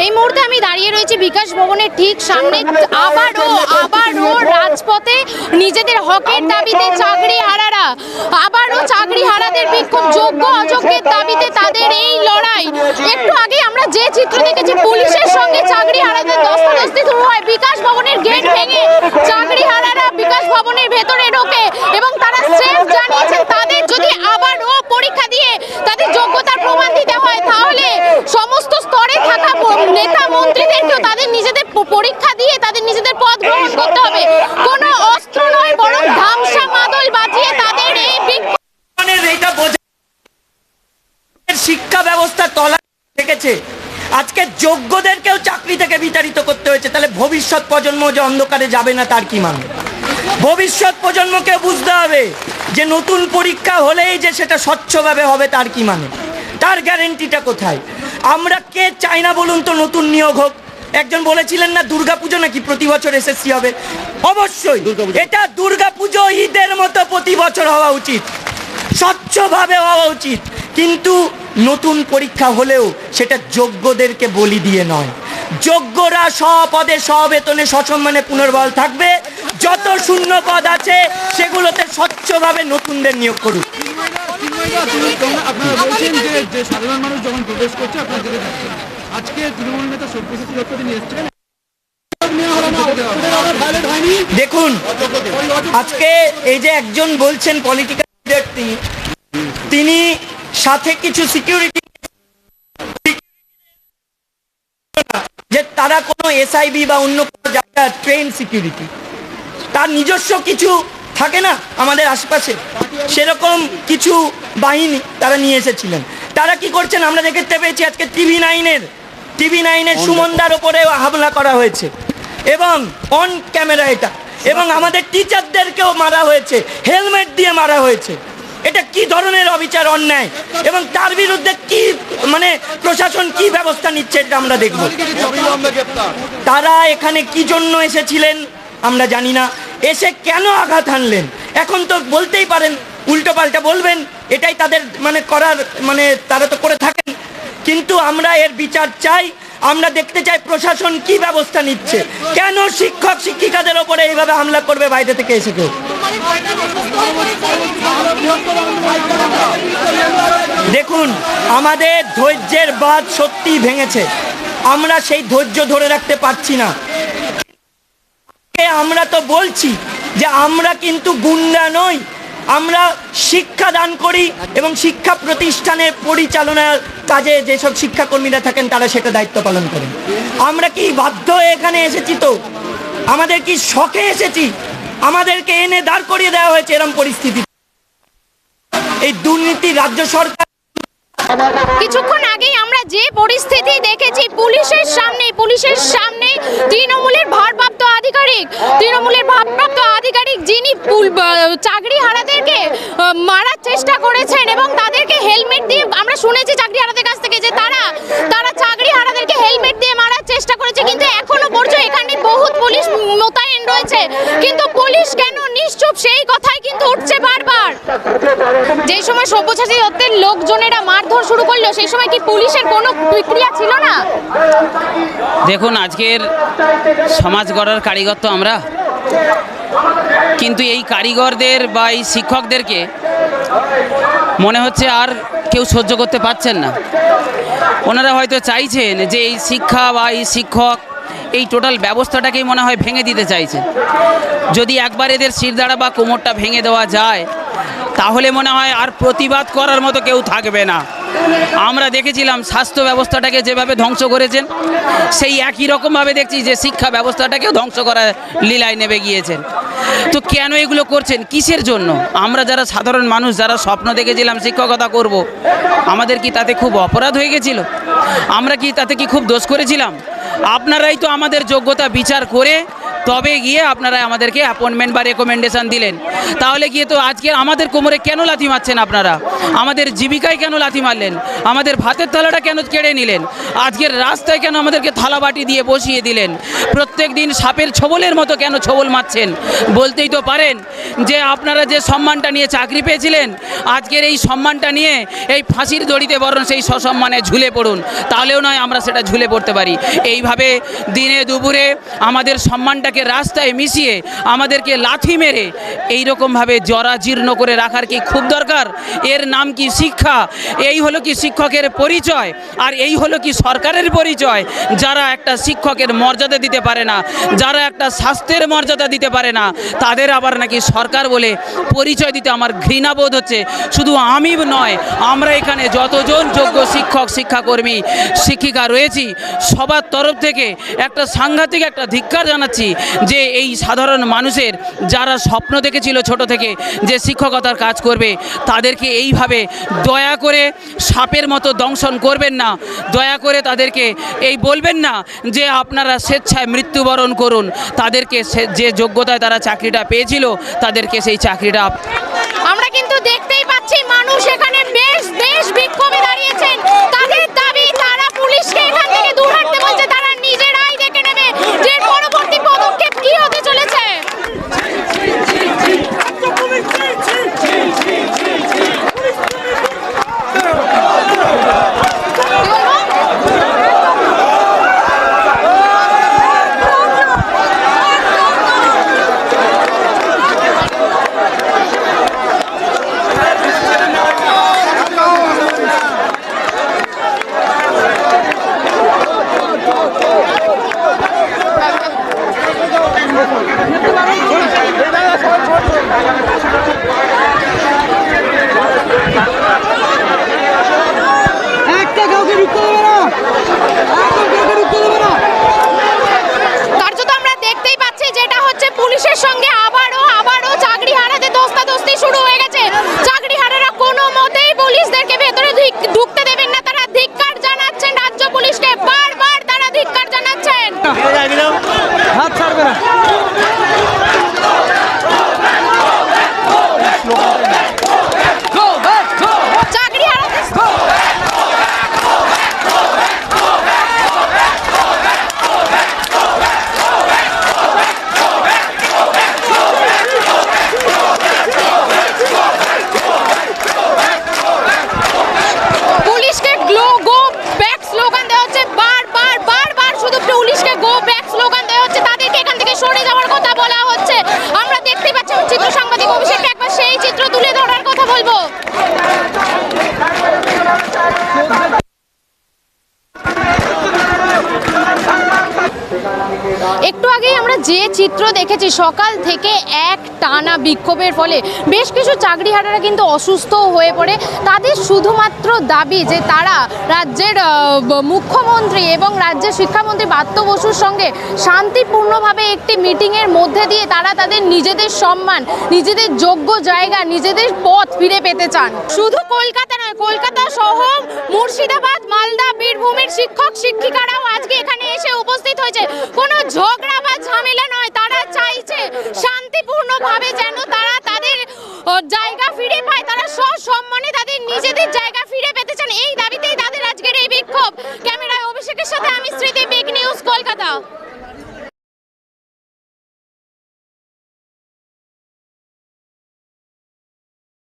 এই মুহূর্তে আমি দাঁড়িয়ে রয়েছি বিকাশ ভবনের ঠিক সামনে। আবারও আবারও রাজপথে নিজেদের হকের দাবিতে চাকরি হারারা আবারও চাকরি হারাদের বিক্ষোভ, যোগ্য অযোগ্যের দাবিতে তাদের এই লড়াই। একটু আগে আমরা যে চিত্র দেখেছি, পুলিশের সঙ্গে চাকরি হারাদের দস্তাদস্তি শুরু হয়। বিকাশ ভবনের গেট ভেঙে চাকরি হারারা বিকাশ ভবনের ভেতরে ঢোকে এবং তারা সেফ জানিয়েছেন, তাদের যদি আবারও পরীক্ষা দিয়ে তাদের যোগ্যতার প্রমাণ দিতে হয় তাহলে সমস্ত স্তরে থাকা প- নেতা মন্ত্রীদেরকেও তাদের নিজেদের প- পরীক্ষা দিয়ে তাদের নিজেদের পদ গ্রহণ করতে হবে কোনো অস্ত্র নয় বরং ধামসা মাদল বাজিয়ে তাদের এই বিক্ষোভ মানে এইটা বোঝা শিক্ষা ব্যবস্থা তলা থেকেছে আজকে যোগ্যদেরকেও চাকরি থেকে বিতাড়িত করতে হয়েছে তাহলে ভবিষ্যৎ প্রজন্ম যে অন্ধকারে যাবে না তার কি মানে? ভবিষ্যৎ প্রজন্মকে বুঝতে হবে যে নতুন পরীক্ষা হলেই যে সেটা স্বচ্ছভাবে হবে তার কি মানে? তার গ্যারেন্টিটা কোথায়? আমরা কে চাই না বলুন তো নতুন নিয়োগ হোক। একজন বলেছিলেন না দুর্গাপুজো নাকি প্রতি বছর এসএসসি হবে? অবশ্যই। এটা দুর্গাপুজো ঈদের মতো প্রতি বছর হওয়া উচিত। স্বচ্ছভাবে হওয়া উচিত। কিন্তু নতুন পরীক্ষা হলেও সেটা যোগ্যদেরকে বলি দিয়ে নয়। যোগ্যরা স্বপদে স্ববেতনে সসম্মানে পুনর্বল থাকবে। যত শূন্য পদ আছে সেগুলোতে স্বচ্ছভাবে নতুনদের নিয়োগ করুক। চিন্ময়দা, তিনি যখন আপনারা বলছেন যে যে সাধারণ মানুষ যখন প্রবেশ করছে আপনারা আজকে তৃণমূল নেতা সব্যসাচী দেখুন আজকে এই যে একজন বলছেন পলিটিক্যাল তিনি সাথে কিছু সিকিউরিটি যে তারা কোনো এসআইবি বা অন্য কোনো জায়গা ট্রেন সিকিউরিটি তার নিজস্ব কিছু থাকে না আমাদের আশেপাশে। সেরকম কিছু বাহিনী তারা নিয়ে এসেছিলেন। তারা কি করছেন? আমরা দেখতে পেয়েছি আজকে টিভি নাইনের টিভি নাইনের সুমনদার ওপরে হামলা করা হয়েছে। এবং অন ক্যামেরা এটা। এবং আমাদের টিচারদেরকেও মারা হয়েছে। হেলমেট দিয়ে মারা হয়েছে। এটা কি ধরনের অবিচার, অন্যায়? এবং তার বিরুদ্ধে কি মানে প্রশাসন কি ব্যবস্থা নিচ্ছে এটা আমরা দেখব। তারা এখানে কি জন্য এসেছিলেন আমরা জানি না। এসে কেন আঘাত হানলেন? এখন তো বলতেই পারেন, উল্টো পাল্টা বলবেন, এটাই তাদের মানে করার মানে তারা তো করে থাকেন। কিন্তু আমরা এর বিচার চাই আমরা দেখতে চাই প্রশাসন কি ব্যবস্থা নিচ্ছে। কেন শিক্ষক, শিক্ষিকাদের ওপরে এইভাবে হামলা করবে বাইরে থেকে এসে কেউ? দেখুন, আমাদের ধৈর্যের বাদ সত্যি ভেঙেছে। আমরা সেই ধৈর্য ধরে রাখতে পারছি না। আমরা তো বলছি যে আমরা কিন্তু গুন্ডা নই। আমরা শিক্ষা দান করি এবং শিক্ষা প্রতিষ্ঠানের পরিচালনার কাজে যেসব শিক্ষাকর্মীরা থাকেন, তারা সেটা দায়িত্ব পালন করেন। আমরা কি বাধ্য এখানে এসেছি তো? আমাদের কি শখে এসেছি? আমাদেরকে এনে দাঁড় করিয়ে দেওয়া হয়েছে এরকম পরিস্থিতি। এই দুর্নীতি রাজ্য সরকার কিছুক্ষণ আগেই আমরা যে পরিস্থিতি দেখেছি, পুলিশের সামনে পুলিশের সামনে তৃণমূলের ভারপ্রাপ্ত আধিকারিক, তৃণমূলের ভারপ্রাপ্ত আধিকারিক যিনি চাকরি চেষ্টা করেছেন এবং তাদেরকে হেলমেট দিয়ে, আমরা শুনেছি চাকরি হারাদের কাছ থেকে যে তারা তারা চাকরি হারাদেরকে হেলমেট দিয়ে মারার চেষ্টা করেছে, কিন্তু এখনও পর্যন্ত এখানে বহুত পুলিশ মোতায়েন রয়েছে। কিন্তু পুলিশ কেন নিশ্চুপ? সেই কথাই কিন্তু উঠছে বারবার। যে সময় সব্যসাচী দত্তের লোকজনেরা মারধর শুরু করল, সেই সময় কি পুলিশের কোনো প্রক্রিয়া ছিল না? দেখুন, আজকের সমাজ গড়ার কারিগর তো আমরা। কিন্তু এই কারিগরদের বা এই শিক্ষকদেরকে মনে হচ্ছে আর কেউ সহ্য করতে পারছেন না। ওনারা হয়তো চাইছেন যে এই শিক্ষা বা এই শিক্ষক এই টোটাল ব্যবস্থাটাকেই মনে হয় ভেঙে দিতে চাইছেন। যদি একবার এদের শিরদাঁড়া বা কোমরটা ভেঙে দেওয়া যায়, তাহলে মনে হয় আর প্রতিবাদ করার মতো কেউ থাকবে না। আমরা দেখেছিলাম স্বাস্থ্য ব্যবস্থাটাকে যেভাবে ধ্বংস করেছেন, সেই একই রকমভাবে দেখছি যে শিক্ষা ব্যবস্থাটাকেও ধ্বংস করার লীলায় নেমে গিয়েছেন। তো কেন এগুলো করছেন? কিসের জন্য? আমরা যারা সাধারণ মানুষ, যারা স্বপ্ন দেখেছিলাম শিক্ষকতা করব। আমাদের কি তাতে খুব অপরাধ হয়ে গেছিল? আমরা কি তাতে কি খুব দোষ করেছিলাম? আপনারাই তো আমাদের যোগ্যতা বিচার করে তবে গিয়ে আপনারা আমাদেরকে অ্যাপয়েন্টমেন্ট বা রেকমেন্ডেশন দিলেন। তাহলে গিয়ে তো আজকে আমাদের কোমরে কেন লাথি মারছেন আপনারা? আমাদের জীবিকায় কেন লাথি মারলেন? আমাদের ভাতের থালাটা কেন কেড়ে নিলেন? আজকের রাস্তায় কেন আমাদেরকে থালা বাটি দিয়ে বসিয়ে দিলেন? প্রত্যেক দিন সাপের ছবলের মতো কেন ছবল মারছেন? বলতেই তো পারেন যে আপনারা যে সম্মানটা নিয়ে চাকরি পেয়েছিলেন, আজকের এই সম্মানটা নিয়ে এই ফাঁসির দড়িতে বরং সেই সসম্মানে ঝুলে পড়ুন। তাহলেও নয় আমরা সেটা ঝুলে পড়তে পারি। এইভাবে দিনে দুপুরে আমাদের সম্মানটাকে রাস্তায় মিশিয়ে আমাদেরকে লাথি মেরে এই রকমভাবে জরাজীর্ণ করে রাখার কি খুব দরকার? এর নাম কি শিক্ষা? এই হলো কি শিক্ষকের পরিচয়? আর এই হলো কি সরকারের পরিচয়? যারা একটা শিক্ষকের মর্যাদা দিতে পারে না, যারা একটা স্বাস্থ্যের মর্যাদা দিতে পারে না, তাদের আবার নাকি সরকার বলে পরিচয় দিতে আমার ঘৃণা বোধ হচ্ছে। শুধু আমি নয়, আমরা এখানে যতজন যোগ্য শিক্ষক, শিক্ষাকর্মী, শিক্ষিকা রয়েছি, সবার তরফ থেকে একটা সাংঘাতিক একটা ধিক্কার জানাচ্ছি। যে এই সাধারণ মানুষের যারা স্বপ্ন দেখেছিল ছোট থেকে যে শিক্ষকতার কাজ করবে, তাদেরকে এইভাবে দয়া করে সাপের মতো দংশন করবেন না। দয়া করে তাদেরকে এই বলবেন না যে আপনারা স্বেচ্ছায় মৃত্যুবরণ করুন। তাদেরকে যে যোগ্যতায় তারা চাকরিটা পেয়েছিল, তাদেরকে সেই চাকরিটা আমরা কিন্তু দেখতেই পাচ্ছি মানুষ এখানে বেশ বেশ বিক্ষোভে দাঁড়িয়েছেন তাদের দাবি তারা পুলিশকে এখান থেকে দূর হাঁটতে বলছে তারা নিজেরাই দেখে নেবে যে পরবর্তী পদক্ষেপ কি হতে চলেছে একটা কাউকে ঢুকতে দেবে না একদম কাউকে ঢুকতে দেবে না কার্যত আমরা দেখতেই পাচ্ছি যেটা হচ্ছে পুলিশের সঙ্গে আবারও আবারও চাকরি হারাতে দস্তাদস্তি শুরু হয়ে গেছে চাকরি হারারা কোনো মতেই পুলিশদেরকে ভেতরে ঢুক- ঢুকতে দেবেন না তারা ধিক্কার জানাচ্ছেন রাজ্য পুলিশকে বারবার তারা ধিক্কার জানাচ্ছেন হাত ছাড়বে না চাকরি হারাতে পুলিশকে গ্লো গো ব্যাক স্লোগান দেওয়া হচ্ছে বারবার বারবার শুধু পুলিশকে গো ব্যাক স্লোগান দেওয়া হচ্ছে তাদেরকে এখান থেকে সরে যাওয়ার কথা বলা হচ্ছে আমরা দেখতে পাচ্ছি চিত্র সাংবাদিক অভিষেক একবার সেই চিত্র তুলে ধরার কথা বলব একটু আগেই আমরা যে চিত্র দেখেছি। সকাল থেকে এক টানা বিক্ষোভের ফলে বেশ কিছু চাকরিহারারা কিন্তু অসুস্থ হয়ে পড়ে। তাদের শুধুমাত্র দাবি যে তারা রাজ্যের মুখ্যমন্ত্রী এবং রাজ্যের শিক্ষামন্ত্রী বাত্য বসুর সঙ্গে শান্তিপূর্ণভাবে একটি মিটিংয়ের মধ্যে দিয়ে তারা তাদের নিজেদের সম্মান, নিজেদের যোগ্য জায়গা, নিজেদের পথ ফিরে পেতে চান। শুধু কলকাতা নয়, কলকাতা সহ মুর্শিদাবাদ, মালদা, বীরভূমের শিক্ষক শিক্ষিকারাও আজকে এখানে এসে উপস্থিত হয়েছে। কোনো ঝগড়া বা ঝামেলা নয়। তারা চাইছে শান্তিপূর্ণভাবে যেন তারা তাদের জায়গা ফিরে পায়। তারা সসম্মানে তাদের নিজেদের জায়গা ফিরে পেতে চান। এই দাবিতেই তাদের আজকের এই বিক্ষোভ। ক্যামেরায় অভিষেকের সাথে আমি স্মৃতি, বিগ নিউজ, কলকাতা।